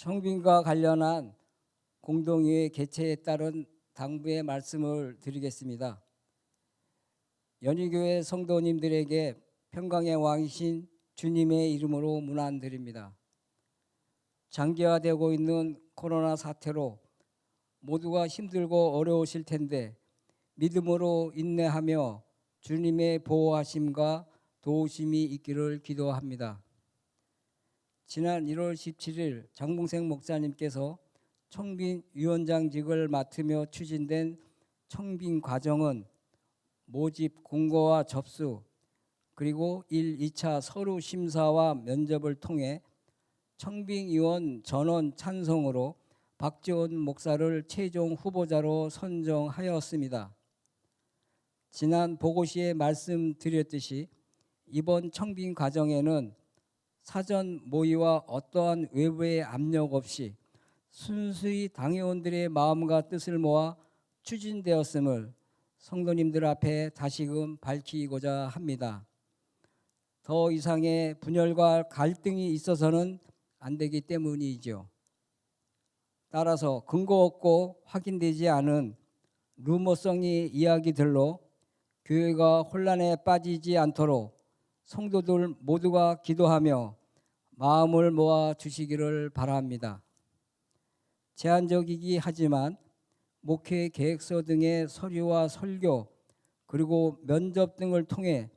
청빙과 관련한 공동회의 개최에 따른 당부의 말씀을 드리겠습니다. 연희교회 성도님들에게 평강의 왕이신 주님의 이름으로 문안드립니다. 장기화되고 있는 코로나 사태로 모두가 힘들고 어려우실 텐데 믿음으로 인내하며 주님의 보호하심과 도우심이 있기를 기도합니다. 지난 1월 17일 장봉생 목사님께서 청빙 위원장직을 맡으며 추진된 청빙 과정은 모집 공고와 접수 그리고 1, 2차 서류 심사와 면접을 통해 청빙위원 전원 찬성으로 박지원 목사를 최종 후보자로 선정하였습니다. 지난 보고시에 말씀드렸듯이 이번 청빙 과정에는 사전 모의와 어떠한 외부의 압력 없이 순수히 당회원들의 마음과 뜻을 모아 추진되었음을 성도님들 앞에 다시금 밝히고자 합니다. 더 이상의 분열과 갈등이 있어서는 안 되기 때문이죠. 따라서 근거 없고 확인되지 않은 루머성의 이야기들로 교회가 혼란에 빠지지 않도록 성도들 모두가 기도하며 마음을 모아 주시기를 바랍니다. 제한적이기 하지만 목회 계획서 등의 서류와 설교 그리고 면접 등을 통해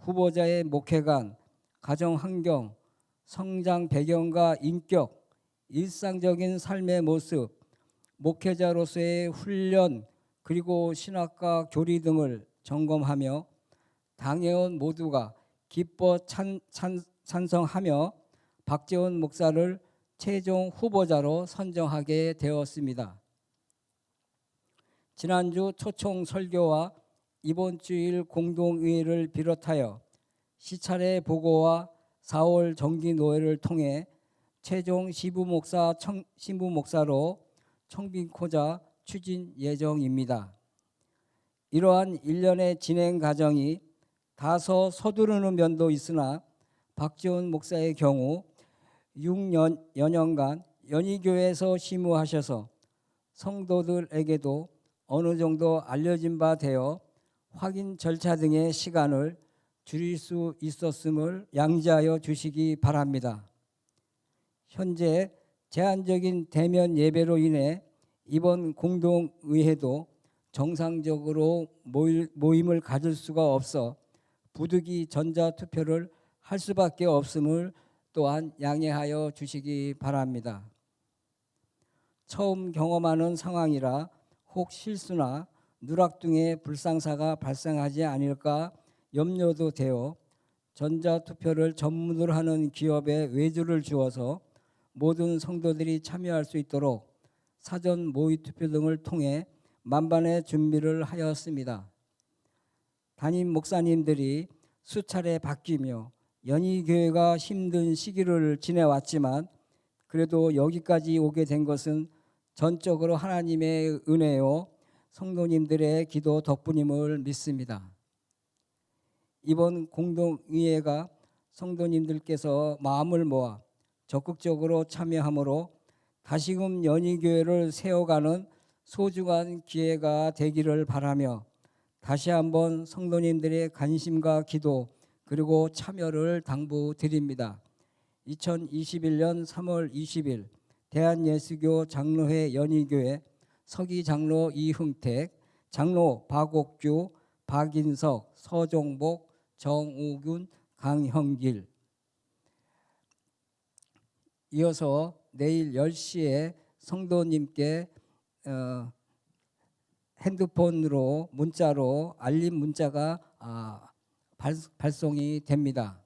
후보자의 목회관, 가정 환경, 성장 배경과 인격, 일상적인 삶의 모습, 목회자로서의 훈련 그리고 신학과 교리 등을 점검하며 당회원 모두가 기뻐 찬, 찬, 찬성하며 박재원 목사를 최종 후보자로 선정하게 되었습니다. 지난주 초청 설교와 이번 주일 공동의회를 비롯하여 시찰의 보고와 4월 정기 노회를 통해 최종 시부 목사 청, 신부 목사로 청빙코자 추진 예정입니다. 이러한 일련의 진행 과정이 다소 서두르는 면도 있으나 박지원 목사의 경우 6년 여년간 연희교회에서 심우하셔서 성도들에게도 어느 정도 알려진 바 되어 확인 절차 등의 시간을 줄일 수 있었음을 양지하여 주시기 바랍니다. 현재 제한적인 대면 예배로 인해 이번 공동의회도 정상적으로 모임을 가질 수가 없어 부득이 전자 투표를 할 수밖에 없음을 또한 양해하여 주시기 바랍니다. 처음 경험하는 상황이라 혹 실수나 누락 등의 불상사가 발생하지 않을까 염려도 되어 전자투표를 전문으로 하는 기업에 외주를 주어서 모든 성도들이 참여할 수 있도록 사전 모의 투표 등을 통해 만반의 준비를 하였습니다. 담임 목사님들이 수차례 바뀌며 연희 교회가 힘든 시기를 지내왔지만 그래도 여기까지 오게 된 것은 전적으로 하나님의 은혜요 성도님들의 기도 덕분임을 믿습니다. 이번 공동의회가 성도님들께서 마음을 모아 적극적으로 참여함으로 다시금 연희교회를 세워가는 소중한 기회가 되기를 바라며 다시 한번 성도님들의 관심과 기도 그리고 참여를 당부드립니다. 2021년 3월 20일 대한예수교 장로회 연희교회 서기 장로 이흥택, 장로 박옥규, 박인석, 서종복, 정우균, 강형길 이어서 내일 10시에 성도님께 어, 핸드폰으로 문자로 알림 문자가 아, 발, 발송이 됩니다.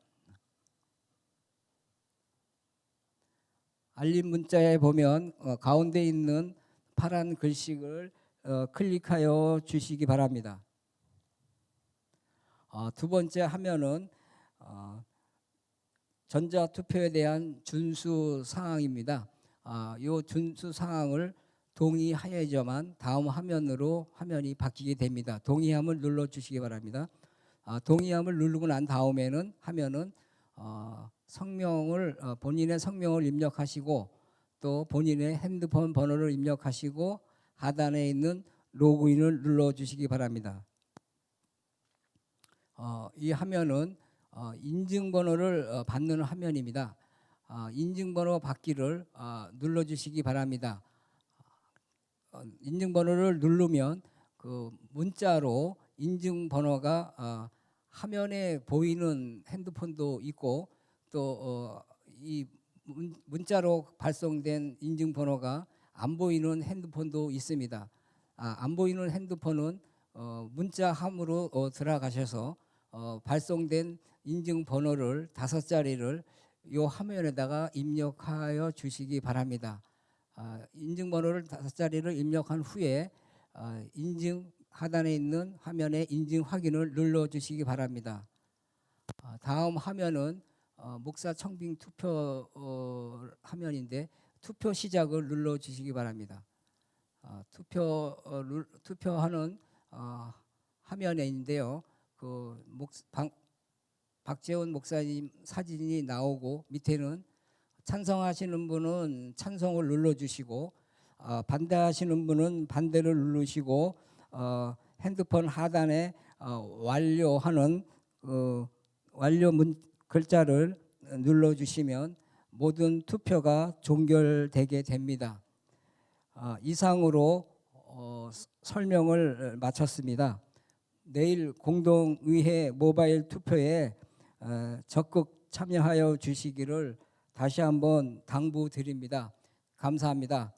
알림 문자에 보면 어, 가운데 있는 파란 글씨를 어, 클릭하여 주시기 바랍니다. 어, 두 번째 화면은 어, 전자 투표에 대한 준수 사항입니다. 아, 이 준수 사항을 동의하여야만 다음 화면으로 화면이 바뀌게 됩니다. 동의함을 눌러 주시기 바랍니다. 아, 동의함을 누르고 난 다음에는 화면은 어, 성명을 어, 본인의 성명을 입력하시고 또 본인의 핸드폰 번호를 입력하시고 하단에 있는 로그인을 눌러 주시기 바랍니다. 어, 이 화면은 어, 인증번호를 어, 받는 화면입니다. 어, 인증번호 받기를 어, 눌러 주시기 바랍니다. 어, 인증번호를 누르면 그 문자로 인증번호가 어, 화면에 보이는 핸드폰도 있고 또이 문자로 발송된 인증번호가 안 보이는 핸드폰도 있습니다. 아, 안 보이는 핸드폰은 어, 문자 함으로 어, 들어가셔서 어, 발송된 인증번호를 다섯 자리를 요 화면에다가 입력하여 주시기 바랍니다. 아, 인증번호를 다섯 자리를 입력한 후에 아, 인증 하단에 있는 화면에 인증 확인을 눌러 주시기 바랍니다. 아, 다음 화면은 어, 목사 청빙 투표 어, 화면인데 투표 시작을 눌러 주시기 바랍니다. 아, 투표 어, 룰- 투표하는 어, 화면에 있는데요. 그 목, 방, 박재원 목사님 사진이 나오고 밑에는 찬성하시는 분은 찬성을 눌러 주시고 어, 반대하시는 분은 반대를 누르시고 어, 핸드폰 하단에 어, 완료하는 그 완료 문 글자를 눌러 주시면 모든 투표가 종결되게 됩니다. 아, 이상으로 어, 스- 설명을 마쳤습니다. 내일 공동의회 모바일 투표에 어, 적극 참여하여 주시기를 다시 한번 당부드립니다. 감사합니다.